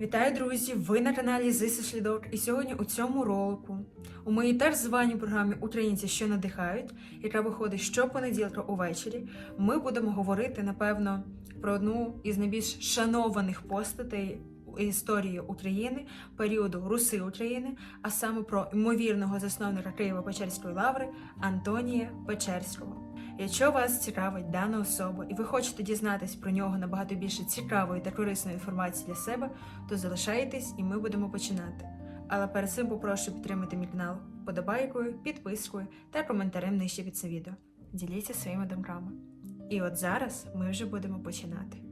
Вітаю, друзі! Ви на каналі is Слідок. І сьогодні у цьому ролику у моїй теж званій програмі Українці, що надихають, яка виходить щопонеділка увечері, ми будемо говорити, напевно, про одну із найбільш шанованих постатей історії України, періоду Руси України, а саме про ймовірного засновника Києво-Печерської лаври Антонія Печерського. Якщо вас цікавить дана особа і ви хочете дізнатись про нього набагато більше цікавої та корисної інформації для себе, то залишайтесь і ми будемо починати. Але перед цим попрошу підтримати мій канал подобайкою, підпискою та коментарем нижче під це відео. Діліться своїми думками. І от зараз ми вже будемо починати.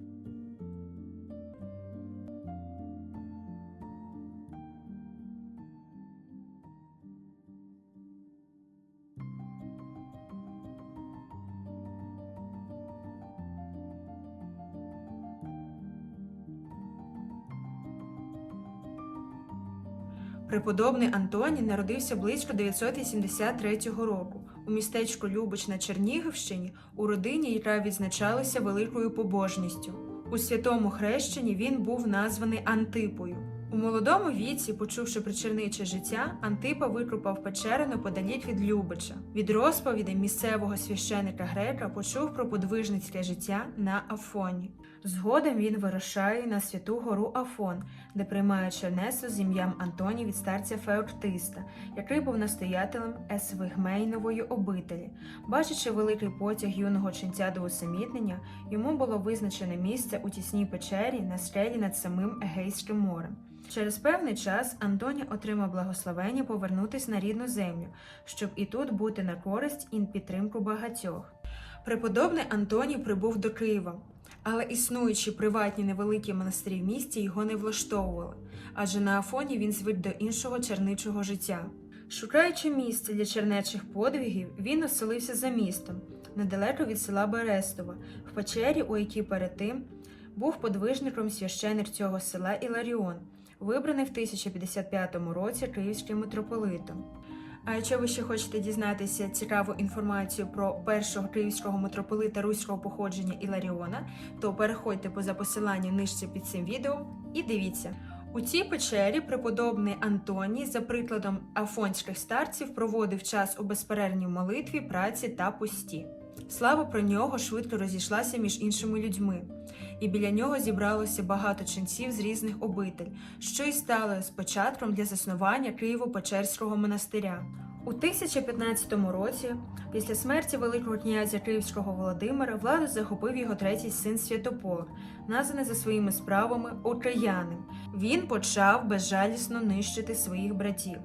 Преподобний Антоній народився близько 983 року у містечку Любич на Чернігівщині у родині, яка відзначалася великою побожністю. У святому хрещенні він був названий Антипою. У молодому віці, почувши причерниче життя, Антипа викопав печеру неподалік від Любича. Від розповідей місцевого священика Грека почув про подвижницьке життя на Афоні. Згодом він вирушає на святу гору Афон, де приймає чернесу з ім'ям Антоній від старця Феоктиста, який був настоятелем Есвигмейнової обителі. Бачачи великий потяг юного ченця до усамітнення, йому було визначене місце у тісній печері на скелі над самим Егейським морем. Через певний час Антоній отримав благословення повернутись на рідну землю, щоб і тут бути на користь і підтримку багатьох. Преподобний Антоній прибув до Києва, але існуючі приватні невеликі монастирі в місті його не влаштовували, адже на Афоні він звик до іншого черничого життя. Шукаючи місце для чернечих подвигів, він оселився за містом, недалеко від села Берестова, в печері, у якій перед тим був подвижником священик цього села Іларіон, вибраний в 1055 році київським митрополитом. А якщо ви ще хочете дізнатися цікаву інформацію про першого київського митрополита руського походження Іларіона, то переходьте поза посиланням нижче під цим відео і дивіться. У цій печері преподобний Антоній, за прикладом афонських старців, проводив час у безперервній молитві, праці та пості. Слава про нього швидко розійшлася між іншими людьми, і біля нього зібралося багато ченців з різних обитель, що й стало спочатком для заснування Києво-Печерського монастиря. У 1015 році, після смерті Великого князя Київського Володимира, владу захопив його третій син Святополк, названий за своїми справами Окаяним. Він почав безжалісно нищити своїх братів.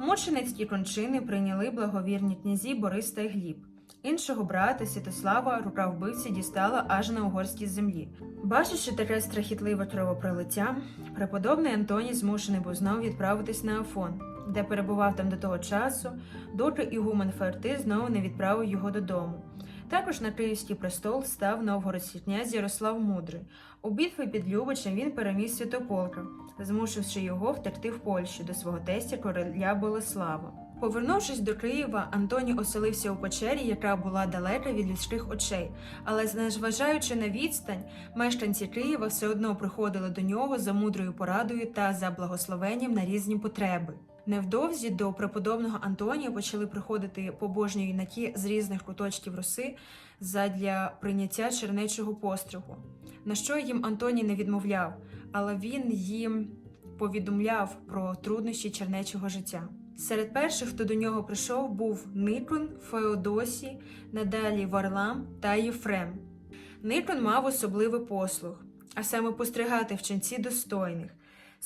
Мученицькі кончини прийняли благовірні князі Борис та Гліб. Іншого брата Святослава рука вбивці дістала аж на угорській землі. Бачачи таке страхітливе кровопролиття, преподобний Антоній змушений був знову відправитись на Афон, де перебував там до того часу, доки Ігумен Ферти знову не відправив його додому. Також на Київський престол став новгородський князь Ярослав Мудрий. У битві під Любичем він переміг Святополка, змусивши його втекти в Польщу до свого тестя короля Болеслава. Повернувшись до Києва, Антоній оселився у печері, яка була далека від людських очей, але незважаючи на відстань, мешканці Києва все одно приходили до нього за мудрою порадою та за благословенням на різні потреби. Невдовзі до преподобного Антонія почали приходити побожні юнаки з різних куточків Руси задля прийняття чернечого постригу, на що їм Антоній не відмовляв, але він їм повідомляв про труднощі чернечого життя. Серед перших, хто до нього прийшов, був Никон, Феодосій, надалі Варлам та Єфрем. Никон мав особливий послуг, а саме постригати вченці достойних.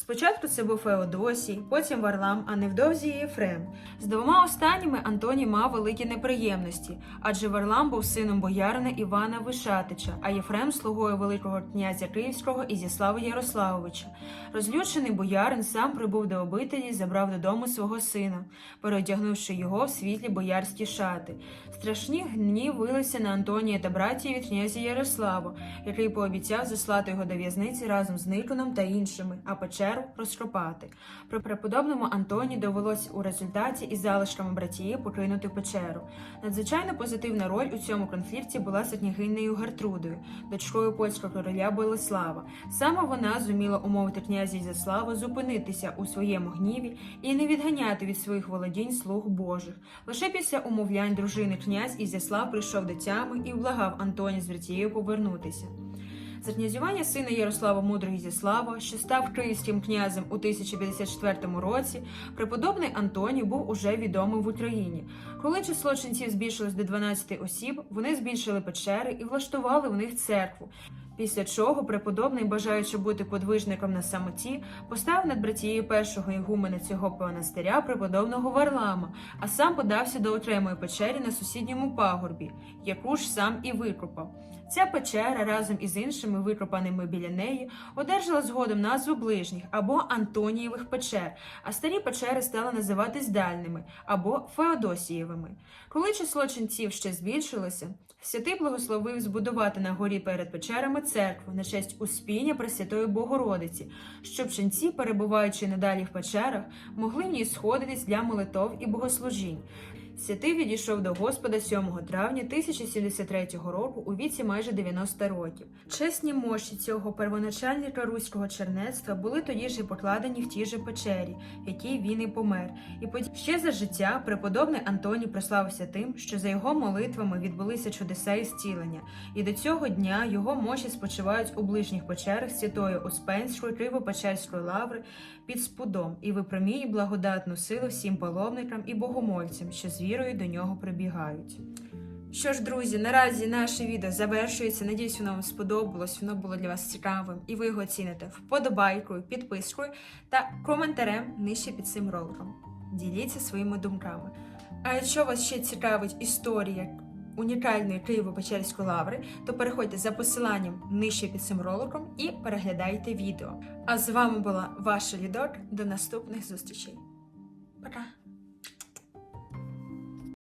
Спочатку це був Феодосій, потім Варлам, а невдовзі Єфрем. З двома останніми Антоній мав великі неприємності, адже Варлам був сином боярина Івана Вишатича, а Єфрем слугою великого князя Київського Ізяслава Ярославовича. Розлючений боярин сам прибув до обителі і забрав додому свого сина, переодягнувши його в світлі боярські шати. Страшні гнів вилися на Антонія та братії від князя Ярослава, який пообіцяв заслати його до в'язниці разом з Никоном та іншими, а печер печеру розкопати. При преподобному Антоні довелось у результаті із залишками братії покинути печеру. Надзвичайно позитивна роль у цьому конфлікті була за княгинею Гертрудою, дочкою польського короля Болеслава. Саме вона зуміла умовити князя Ізяслава зупинитися у своєму гніві і не відганяти від своїх володінь слуг Божих. Лише після умовлянь дружини князь Ізяслав прийшов до тями і вблагав Антоні з братією повернутися. За князювання сина Ярослава Мудрого Ізяслава, що став київським князем у 1054 році, преподобний Антоній був уже відомий в Україні. Коли число ченців збільшилось до 12 осіб, вони збільшили печери і влаштували в них церкву. Після чого преподобний, бажаючи бути подвижником на самоті, поставив над братією першого ігумена цього монастиря преподобного Варлама, а сам подався до окремої печері на сусідньому пагорбі, яку ж сам і викопав. Ця печера разом із іншими викопаними біля неї одержала згодом назву ближніх або Антонієвих печер, а старі печери стали називатись дальними або Феодосієвими. Коли число ченців ще збільшилося, святий благословив збудувати на горі перед печерами церкву на честь успіння Пресвятої Богородиці, щоб ченці, перебуваючи надалі в печерах, могли в ній сходитись для молитов і богослужінь. Святий відійшов до Господа 7 травня 1073 року у віці майже 90 років. Чесні мощі цього первоначальника руського чернецтва були тоді ж і покладені в тій же печері, в якій він і помер. І потім ще за життя преподобний Антоній прославився тим, що за його молитвами відбулися чудеса і зцілення, і до цього дня його мощі спочивають у ближніх печерах Святої Успенської Криво-Печерської лаври під спудом і випроміє благодатну силу всім паломникам і богомольцям, що з вірою до нього прибігають. Що ж, друзі, наразі наше відео завершується. Надіюсь, воно вам сподобалось, воно було для вас цікавим, і ви його оціните вподобайкою, підпискою та коментарем нижче під цим роликом. Діліться своїми думками. А якщо вас ще цікавить історія унікальної Києво-Печерської лаври, то переходьте за посиланням нижче під цим роликом і переглядайте відео. А з вами була ваша Лідор. До наступних зустрічей. Пока!